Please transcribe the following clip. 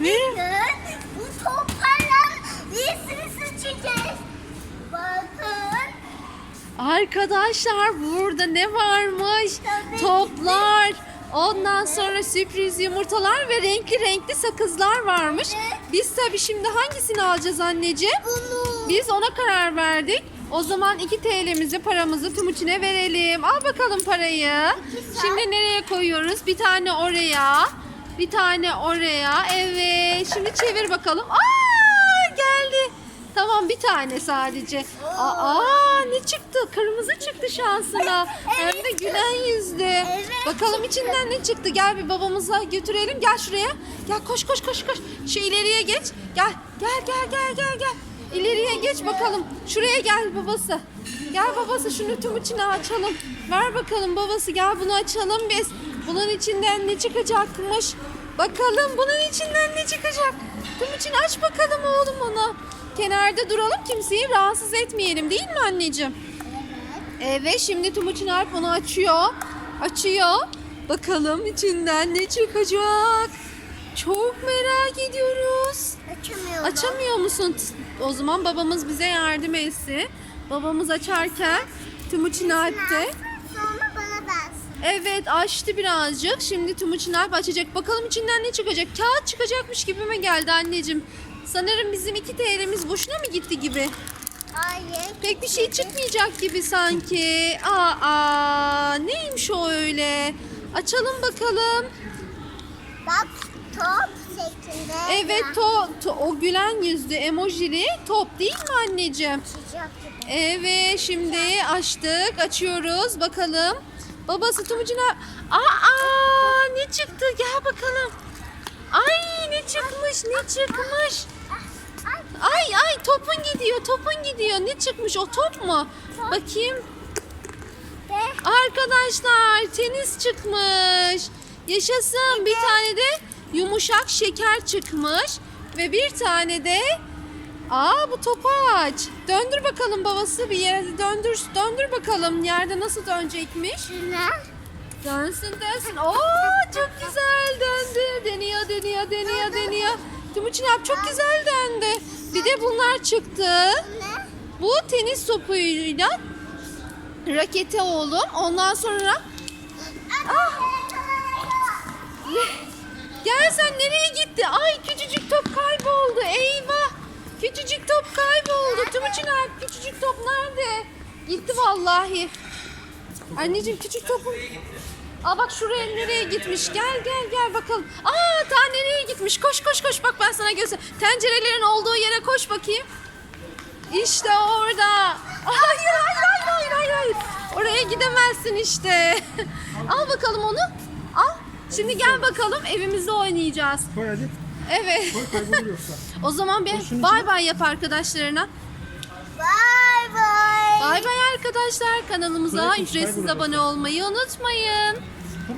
Bakın bu toplarla resmi seçeceğiz. Bakın. arkadaşlar burada ne varmış? Tabii. Toplar. Ondan sonra sürpriz yumurtalar ve renkli renkli sakızlar varmış. Evet. Biz tabii şimdi hangisini alacağız anneciğim? Bunu. Biz ona karar verdik. O zaman 2 TL'mizi paramızı Timuçin'e verelim. Al bakalım parayı. Şimdi nereye koyuyoruz? Bir tane oraya. Bir tane oraya. Evet. Şimdi çevir bakalım. Aa geldi. Tamam bir tane sadece. Aa ne çıktı? Kırmızı çıktı şansına. Hem de gülen yüzlü. Bakalım içinden ne çıktı? Gel bir babamıza götürelim. Gel şuraya. Gel koş koş koş koş. Şu ileriye geç. Gel gel gel gel gel gel. İleriye geç bakalım. Şuraya gel babası. Gel babası şunu tüm içine açalım. Ver bakalım babası gel bunu açalım biz. Bunun içinden ne çıkacakmış? Bakalım bunun içinden ne çıkacak? Tüm için aç bakalım oğlum onu. Kenarda duralım kimseyi rahatsız etmeyelim değil mi anneciğim? Evet şimdi Timuçin Alp onu açıyor. Açıyor. Bakalım içinden ne çıkacak? Çok merak ediyoruz. Açamıyorum. Açamıyor musun? O zaman babamız bize yardım etsin. Babamız açarken Timuçin Alp de Sonra. Evet açtı birazcık. Şimdi Timuçin Alp açacak. Bakalım içinden ne çıkacak? Kağıt çıkacakmış gibime geldi anneciğim. Sanırım bizim 2 TL'miz boşuna mı gitti gibi? Hayır. Pek bir şey çıkmayacak gibi sanki. Aa, neymiş o öyle? Açalım bakalım. Bak top şeklinde. Evet to, to- o gülen yüzlü emojili top değil mi anneciğim? Evet şimdi açtık açıyoruz bakalım. Babası Tumucuna aa ne çıktı gel bakalım. Ay ne çıkmış ne çıkmış. Ay. Ay topun gidiyor topun gidiyor ne çıkmış o top mu? Bakayım. Arkadaşlar tenis çıkmış. Yaşasın. Bir tane de yumuşak şeker çıkmış. Ve bir tane de Aa bu topaç. Döndür bakalım babası bir yere döndür döndür bakalım yerde nasıl dönecekmiş. şuna. Dönsün dönsün. Oo çok güzel döndü. Deniyor deniyor deniyor deniyor. Timuçin abi çok güzel döndü. Bir de bunlar çıktı. Bu tenis topuyla raketi oğlum. Ondan sonra Ah! gel sen nereye gitti? Ay küçücük top kayboldu. Timuçin abi küçücük top nerede? Gitti vallahi. Anneciğim küçük topum. Aa bak şuraya nereye gitmiş? Gel gel gel bakalım. Aa ta nereye gitmiş? Koş koş koş. Bak ben sana göster. Tencerelerin olduğu yere koş bakayım. İşte orada. Hayır hayır hayır hayır hayır. hayır. Oraya gidemezsin işte. Al bakalım onu. Al. Şimdi gel bakalım evimizde oynayacağız. Koy hadi. Evet. Koy kaybolur yoksa. O zaman bir bay bay yap arkadaşlarına. Bye bye. Bay bay arkadaşlar. Kanalımıza ücretsiz abone olmayı unutmayın.